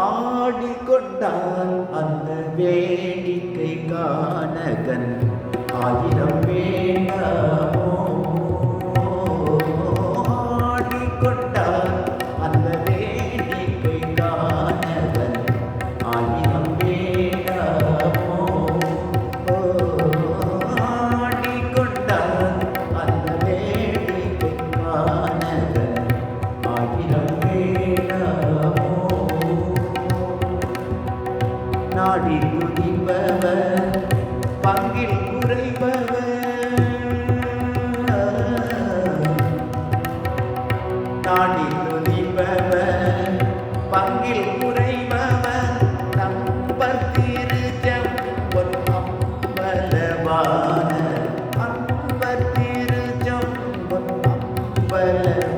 ஆடிக்கொண்டான் அந்த வேடிக்கை காணகன். ஆகி பாடி குதிப்பவர் பங்கில் குறைபவர். நாடி குதிப்பவர் பங்கில் குறைபவர். நம்பர் திருச்சம் ஒரு அம்பலவான அம்பர் திருச்சம் ஒரு அம்பலவான.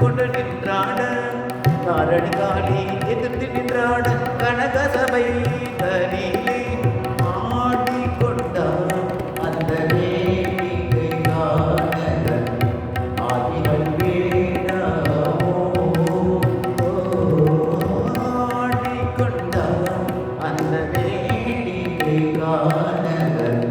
கொண்டு நின்றாட. நாரணி காளி எதிர்த்து நின்றாட. கனக சபை தனியிலே ஆடிக்கொண்டார் அந்த வேடிக்கை காணகன் அந்த வேடிக்கை காணகன்